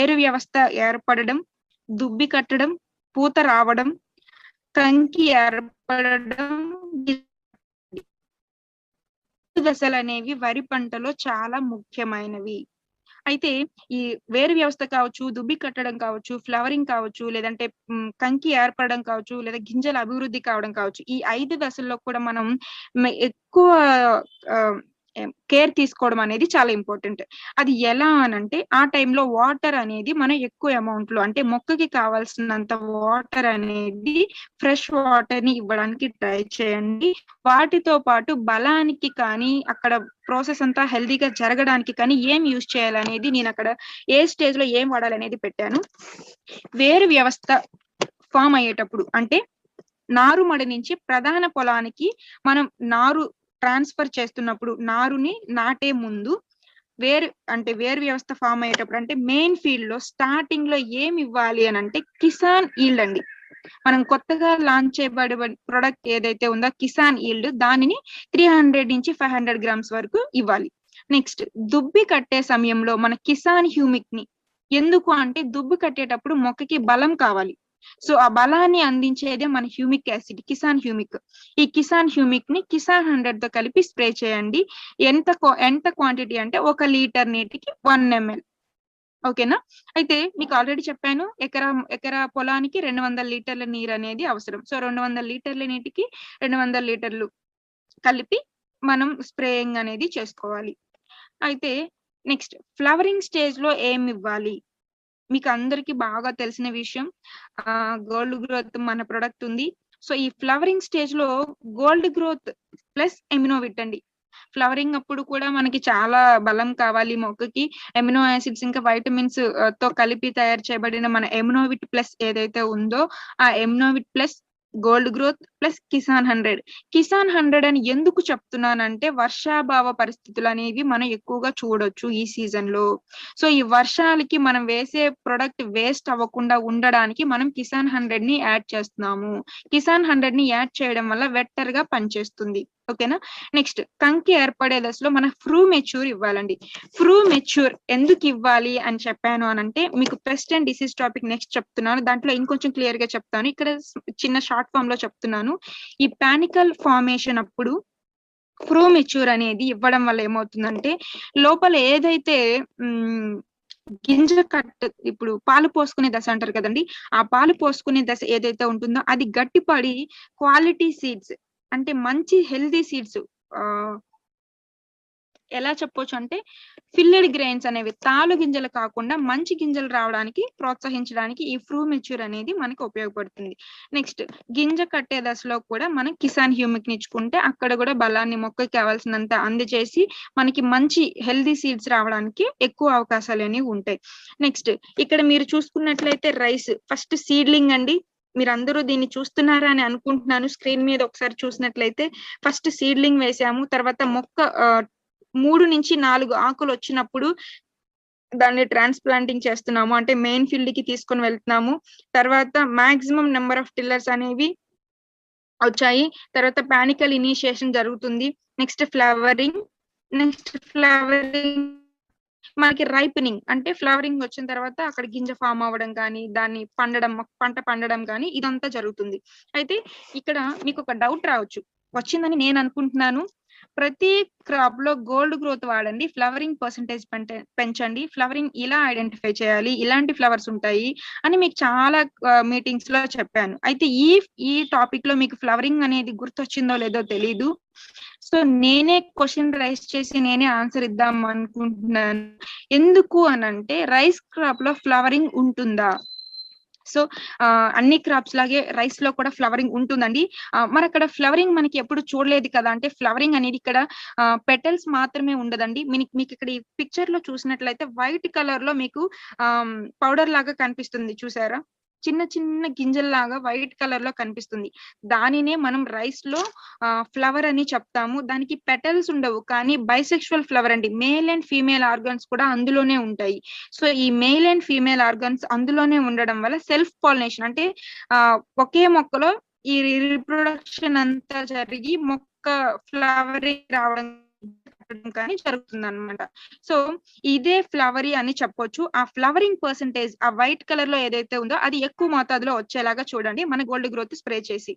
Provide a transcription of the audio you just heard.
వేరు వ్యవస్థ ఏర్పడడం దుబ్బి కట్టడం పూత రావడం కంకి ఏర్పడడం దశలు అనేవి వరి పంటలో చాలా ముఖ్యమైనవి. అయితే ఈ వేరు వ్యవస్థ కావచ్చు దుబ్బి కట్టడం కావచ్చు ఫ్లవరింగ్ కావచ్చు లేదంటే కంకి ఏర్పడడం కావచ్చు లేదా గింజల అభివృద్ధి కావడం కావచ్చు ఈ ఐదు దశల్లో కూడా మనం ఎక్కువ కేర్ తీసుకోవడం అనేది చాలా ఇంపార్టెంట్ అది ఎలా అనంటే ఆ టైంలో వాటర్ అనేది మనం ఎక్కువ అమౌంట్లో అంటే మొక్కకి కావాల్సినంత వాటర్ అనేది ఫ్రెష్ వాటర్ని ఇవ్వడానికి ట్రై చేయండి. వాటితో పాటు బలానికి కానీ అక్కడ ప్రాసెస్ అంతా హెల్దీగా జరగడానికి కానీ ఏం యూజ్ చేయాలనేది నేను అక్కడ ఏ స్టేజ్లో ఏం వాడాలనేది పెట్టాను. వేరు వ్యవస్థ ఫామ్ అయ్యేటప్పుడు అంటే నారుమడి నుంచి ప్రధాన పొలానికి మనం నారు ట్రాన్స్ఫర్ చేస్తున్నప్పుడు నారుని నాటే ముందు వేరు అంటే వేరు వ్యవస్థ ఫామ్ అయ్యేటప్పుడు అంటే మెయిన్ ఫీల్డ్లో స్టార్టింగ్లో ఏం ఇవ్వాలి అని అంటే కిసాన్ ఈల్డ్ అండి. మనం కొత్తగా లాంచ్ చేయబడి ప్రొడక్ట్ ఏదైతే ఉందో కిసాన్ ఈల్డ్ దానిని త్రీ హండ్రెడ్ నుంచి ఫైవ్ హండ్రెడ్ గ్రామ్స్ వరకు ఇవ్వాలి. నెక్స్ట్ దుబ్బి కట్టే సమయంలో మన కిసాన్ హ్యూమిక్ని ఎందుకు అంటే దుబ్బి కట్టేటప్పుడు మొక్కకి బలం కావాలి. సో ఆ బలాన్ని అందించేదే మన హ్యూమిక్ యాసిడ్ కిసాన్ హ్యూమిక్. ఈ కిసాన్ హ్యూమిక్ని కిసాన్ హండ్రెడ్తో కలిపి స్ప్రే చేయండి. ఎంత ఎంత క్వాంటిటీ అంటే ఒక లీటర్ నీటికి వన్ ఎంఎల్. ఓకేనా? అయితే మీకు ఆల్రెడీ చెప్పాను ఎకరా ఎకరా పొలానికి రెండు వందల లీటర్ల నీరు అనేది అవసరం. సో రెండు వందల లీటర్ల నీటికి రెండు వందల లీటర్లు కలిపి మనం స్ప్రేయింగ్ అనేది చేసుకోవాలి. అయితే నెక్స్ట్ ఫ్లవరింగ్ స్టేజ్లో ఏం ఇవ్వాలి? మీకు అందరికి బాగా తెలిసిన విషయం. ఆ గోల్డ్ గ్రోత్ మన ప్రొడక్ట్ ఉంది. సో ఈ ఫ్లవరింగ్ స్టేజ్లో గోల్డ్ గ్రోత్ ప్లస్ ఎమినోవిట్ అండి ఫ్లవరింగ్ అప్పుడు కూడా మనకి చాలా బలం కావాలి మొక్కకి. ఎమినో యాసిడ్స్ ఇంకా వైటమిన్స్తో కలిపి తయారు చేయబడిన మన ఎమినోవిట్ ప్లస్ ఏదైతే ఉందో ఆ Aminovit plus gold growth plus Kisan hundred Kisan hundred అని ఎందుకు చెప్తున్నానంటే వర్షాభావ పరిస్థితులు అనేవి మనం ఎక్కువగా చూడొచ్చు ఈ సీజన్లో. సో ఈ వర్షాలకి మనం వేసే ప్రొడక్ట్ వేస్ట్ అవ్వకుండా ఉండడానికి మనం కిసాన్ హండ్రెడ్ని యాడ్ చేస్తున్నాము. కిసాన్ హండ్రెడ్ని యాడ్ చేయడం వల్ల వెట్టర్గా పనిచేస్తుంది. ఓకేనా? నెక్స్ట్ కంకి ఏర్పడే దశలో మన ఫ్రూ మెచ్యూర్ ఇవ్వాలండి. ఫ్రూ మెచ్యూర్ ఎందుకు ఇవ్వాలి అని చెప్పాను అని అంటే మీకు pest and disease topic next చెప్తున్నాను. దాంట్లో ఇంకొంచెం క్లియర్గా చెప్తాను. ఇక్కడ చిన్న షార్ట్ ఫామ్లో చెప్తున్నాను. ఈ పానికల్ ఫార్మేషన్ అప్పుడు ఫ్రూ మెచ్యూర్ అనేది ఇవ్వడం వల్ల ఏమవుతుందంటే లోపల ఏదైతే గింజ కట్ ఇప్పుడు పాలు పోసుకునే దశ అంటారు కదండి ఆ పాలు పోసుకునే దశ ఏదైతే ఉంటుందో అది గట్టిపడి క్వాలిటీ సీడ్స్ అంటే మంచి హెల్దీ సీడ్స్ ఎలా చెప్పొచ్చు అంటే ఫిల్లెడ్ గ్రెయిన్స్ అనేవి తాలు గింజలు కాకుండా మంచి గింజలు రావడానికి ప్రోత్సహించడానికి ఈ ఫ్రూ మెచ్యూర్ అనేది మనకి ఉపయోగపడుతుంది. నెక్స్ట్ గింజ కట్టే దశలో కూడా మనం కిసాన్ హ్యూమిక్ నిచ్చుకుంటే అక్కడ కూడా బలాన్ని మొక్కకి కావాల్సినంత అందజేసి మనకి మంచి హెల్దీ సీడ్స్ రావడానికి ఎక్కువ అవకాశాలు అనేవి ఉంటాయి. నెక్స్ట్ ఇక్కడ మీరు చూసుకున్నట్లయితే రైస్ ఫస్ట్ సీడ్లింగ్ అండి. మీరు అందరూ దీన్ని చూస్తున్నారా అని అనుకుంటున్నాను. స్క్రీన్ మీద ఒకసారి చూసినట్లయితే ఫస్ట్ సీడ్లింగ్ వేసాము. తర్వాత మొక్క ఆ, మూడు నుంచి నాలుగు ఆకులు వచ్చినప్పుడు దాన్ని ట్రాన్స్ప్లాంటింగ్ చేస్తున్నాము. అంటే మెయిన్ ఫీల్డ్కి తీసుకొని వెళ్తున్నాము. తర్వాత మాక్సిమం నెంబర్ ఆఫ్ టిల్లర్స్ అనేవి వచ్చాయి. తర్వాత పానికల్ ఇనిషియేషన్ జరుగుతుంది. నెక్స్ట్ ఫ్లవరింగ్ నెక్స్ట్ ఫ్లవరింగ్ మనకి రైపెనింగ్ అంటే ఫ్లవరింగ్ వచ్చిన తర్వాత అక్కడ గింజ ఫామ్ అవ్వడం కానీ దాన్ని పండడం పంట పండడం కానీ ఇదంతా జరుగుతుంది. అయితే ఇక్కడ మీకు ఒక డౌట్ రావచ్చు. వచ్చిందని నేను అనుకుంటున్నాను. ప్రతి క్రాప్లో గోల్డ్ గ్రోత్ వాడండి ఫ్లవరింగ్ పర్సంటేజ్ పెంచండి. ఫ్లవరింగ్ ఇలా ఐడెంటిఫై చేయాలి ఇలాంటి ఫ్లవర్స్ ఉంటాయి అని మీకు చాలా మీటింగ్స్లో చెప్పాను. అయితే ఈ ఈ టాపిక్లో మీకు ఫ్లవరింగ్ అనేది గుర్తొచ్చిందో లేదో తెలీదు. సో నేనే క్వశ్చన్ రైస్ చేసి నేనే ఆన్సర్ ఇద్దాం అనుకుంటున్నాను. ఎందుకు అనంటే రైస్ క్రాప్లో ఫ్లవరింగ్ ఉంటుందా? సో ఆ, అన్ని క్రాప్స్ లాగే రైస్లో కూడా ఫ్లవరింగ్ ఉంటుందండి. మరి అక్కడ ఫ్లవరింగ్ మనకి ఎప్పుడు చూడలేదు కదా అంటే ఫ్లవరింగ్ అనేది ఇక్కడ పెటల్స్ మాత్రమే ఉండదండి. మీకు మీకు ఇక్కడ ఈ పిక్చర్లో చూసినట్లయితే వైట్ కలర్లో మీకు పౌడర్ లాగా కనిపిస్తుంది. చూసారా? చిన్న చిన్న గింజల్లాగా వైట్ కలర్లో కనిపిస్తుంది. దానినే మనం రైస్లో ఫ్లవర్ అని చెప్తాము. దానికి పెటల్స్ ఉండవు. కానీ బైసెక్షువల్ ఫ్లవర్ అండి. మేల్ అండ్ ఫీమేల్ ఆర్గన్స్ కూడా అందులోనే ఉంటాయి. సో ఈ మేల్ అండ్ ఫీమేల్ ఆర్గన్స్ అందులోనే ఉండడం వల్ల సెల్ఫ్ పాలినేషన్ అంటే ఆ ఒకే మొక్కలో ఈ రీప్రొడక్షన్ అంతా జరిగి మొక్క ఫ్లవరింగ్ రావడం పెట్టడం కానీ జరుగుతుంది అనమాట సో ఇదే ఫ్లవరీ అని చెప్పొచ్చు. ఆ ఫ్లవరింగ్ పర్సంటేజ్ ఆ వైట్ కలర్లో ఏదైతే ఉందో అది ఎక్కువ మోతాదులో వచ్చేలాగా చూడండి. మన గోల్డ్ గ్రోత్ స్ప్రే చేసి.